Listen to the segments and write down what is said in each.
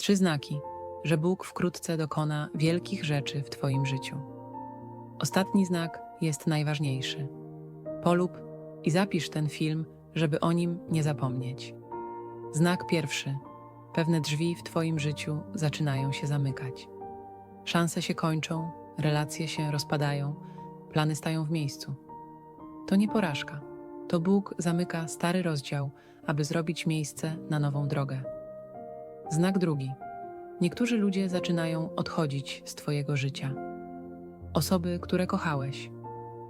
Trzy znaki, że Bóg wkrótce dokona wielkich rzeczy w Twoim życiu. Ostatni znak jest najważniejszy. Polub i zapisz ten film, żeby o nim nie zapomnieć. Znak pierwszy. Pewne drzwi w Twoim życiu zaczynają się zamykać. Szanse się kończą, relacje się rozpadają, plany stają w miejscu. To nie porażka. To Bóg zamyka stary rozdział, aby zrobić miejsce na nową drogę. Znak drugi. Niektórzy ludzie zaczynają odchodzić z Twojego życia. Osoby, które kochałeś,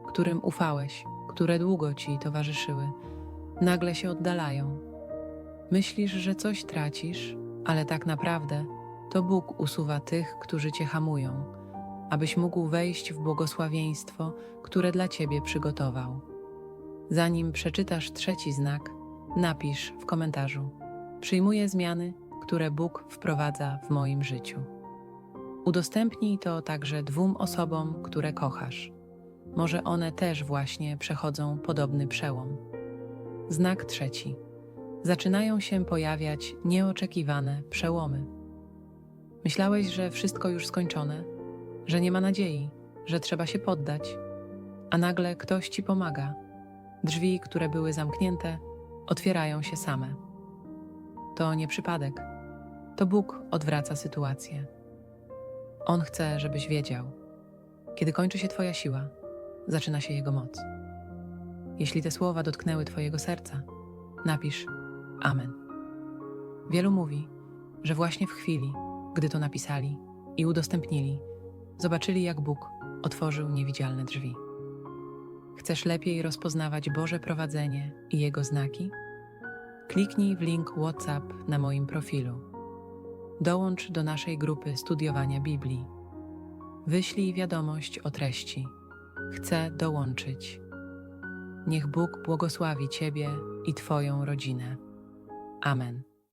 którym ufałeś, które długo Ci towarzyszyły, nagle się oddalają. Myślisz, że coś tracisz, ale tak naprawdę to Bóg usuwa tych, którzy Cię hamują, abyś mógł wejść w błogosławieństwo, które dla Ciebie przygotował. Zanim przeczytasz trzeci znak, napisz w komentarzu: Przyjmuję zmiany, które Bóg wprowadza w moim życiu. Udostępnij to także dwóm osobom, które kochasz. Może one też właśnie przechodzą podobny przełom. Znak trzeci. Zaczynają się pojawiać nieoczekiwane przełomy. Myślałeś, że wszystko już skończone, że nie ma nadziei, że trzeba się poddać, a nagle ktoś ci pomaga. Drzwi, które były zamknięte, otwierają się same. To nie przypadek. To Bóg odwraca sytuację. On chce, żebyś wiedział. Kiedy kończy się Twoja siła, zaczyna się Jego moc. Jeśli te słowa dotknęły Twojego serca, napisz Amen. Wielu mówi, że właśnie w chwili, gdy to napisali i udostępnili, zobaczyli, jak Bóg otworzył niewidzialne drzwi. Chcesz lepiej rozpoznawać Boże prowadzenie i Jego znaki? Kliknij w link WhatsApp na moim profilu. Dołącz do naszej grupy studiowania Biblii. Wyślij wiadomość o treści. Chcę dołączyć. Niech Bóg błogosławi Ciebie i Twoją rodzinę. Amen.